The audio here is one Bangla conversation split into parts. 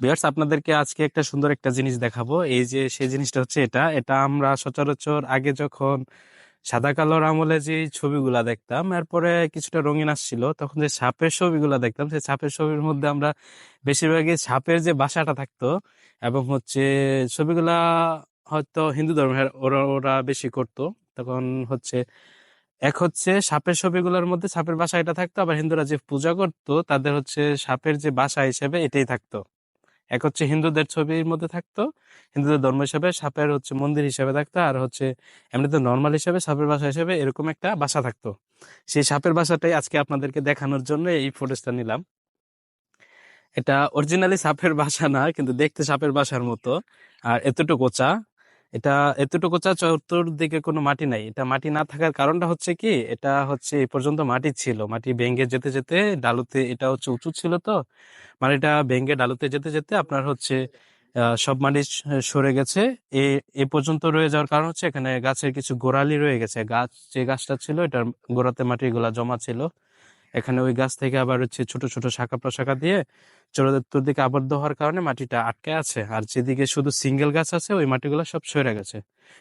ভিউয়ার্স আপনাদেরকে আজকে একটা সুন্দর একটা জিনিস দেখাবো। এই যে, সেই জিনিসটা হচ্ছে এটা। এটা আমরা সচরাচর আগে যখন সাদা কালোর আমলে যে ছবিগুলা দেখতাম, এরপরে কিছুটা রঙিন আসছিল, তখন যে সাপের ছবিগুলা দেখতাম, সেই সাপের ছবির মধ্যে আমরা বেশিরভাগই সাপের যে বাসাটা থাকতো এবং হচ্ছে ছবিগুলা হয়তো হিন্দু ধর্মের, ওরা ওরা বেশি করতো। তখন হচ্ছে এক হচ্ছে সাপের ছবিগুলোর মধ্যে সাপের বাসা এটা থাকতো, আবার হিন্দুরা যে পূজা করতো, তাদের হচ্ছে সাপের যে বাসা হিসেবে এটাই থাকতো। এক হচ্ছে হিন্দুদের ছবির মধ্যে থাকতো, হিন্দুদের ধর্ম হিসাবে সাপের হচ্ছে মন্দির হিসাবে থাকতো, আর হচ্ছে এমনিতে নর্মাল হিসাবে সাপের বাসা হিসাবে এরকম একটা বাসা থাকতো। সেই সাপের বাসাটাই আজকে আপনাদেরকে দেখানোর জন্য এই ফটোজটা নিলাম। এটা অরিজিনালি সাপের বাসা না, কিন্তু দেখতে সাপের বাসার মতো, আর এতটুকু চা। এটা এতটুকু চা চতুর্দিকে কোনো মাটি নাই। এটা মাটি না থাকার কারণটা হচ্ছে কি, এটা হচ্ছে এই পর্যন্ত মাটি ছিল। মাটি ভেঙে যেতে যেতে ডালুতে, এটা হচ্ছে উঁচু ছিল তো মানে এটা ভেঙে ডালুতে যেতে যেতে আপনার হচ্ছে সব মাটি সরে গেছে। এ এ পর্যন্ত রয়ে যাওয়ার কারণ হচ্ছে এখানে গাছের কিছু গোড়ালি রয়ে গেছে। গাছ, যে গাছটা ছিল, এটার গোড়াতে মাটিগুলা জমা ছিল। এখানে ওই গাছ থেকে আবার হচ্ছে ছোট ছোট শাখা প্রশাখা দিয়ে চতুর্দিকে আবদ্ধ হওয়ার কারণে মাটিটা আটকে আছে। আর যেদিকে শুধু সিঙ্গেল গাছ আছে, ওই মাটিগুলো সব সরে গেছে।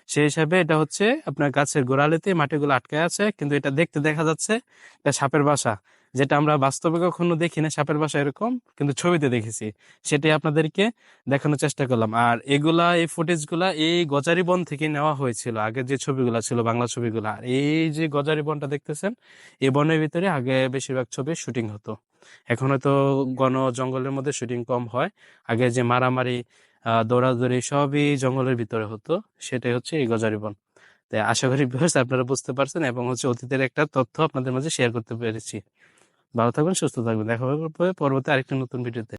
সেই হিসাবে এটা হচ্ছে আপনার গাছের গোড়ালিতে মাটিগুলো আটকে আছে, কিন্তু এটা দেখতে দেখা যাচ্ছে এটা সাপের বাসা। যেটা আমরা বাস্তবে কখনো দেখি না, সাপের বাসা এরকম, কিন্তু ছবিতে দেখেছি। সেটাই আপনাদেরকে দেখানোর চেষ্টা করলাম। আর এগুলা, এই ফুটেজগুলা এই গজারি বন থেকে নেওয়া হয়েছিল। আগে যে ছবিগুলা ছিল, বাংলা ছবিগুলা। আর এই যে গজারি বনটা দেখতেছেন এই বনের ভিতরে আগে বেশিরভাগ ছবির শুটিং হতো। এখন হয়তো গণ জঙ্গলের মধ্যে শুটিং কম হয়। আগে যে মারামারি দৌড়াদৌড়ি সবই জঙ্গলের ভিতরে হতো, সেটাই হচ্ছে এই গজারি বন। তাই আশা করি viewers আপনারা বুঝতে পারছেন এবং হচ্ছে অতীতের একটা তথ্য আপনাদের মাঝে শেয়ার করতে পেরেছি। ভালো থাকবেন, সুস্থ থাকবেন। দেখা হবে পরবর্তী আরেকটা নতুন ভিডিওতে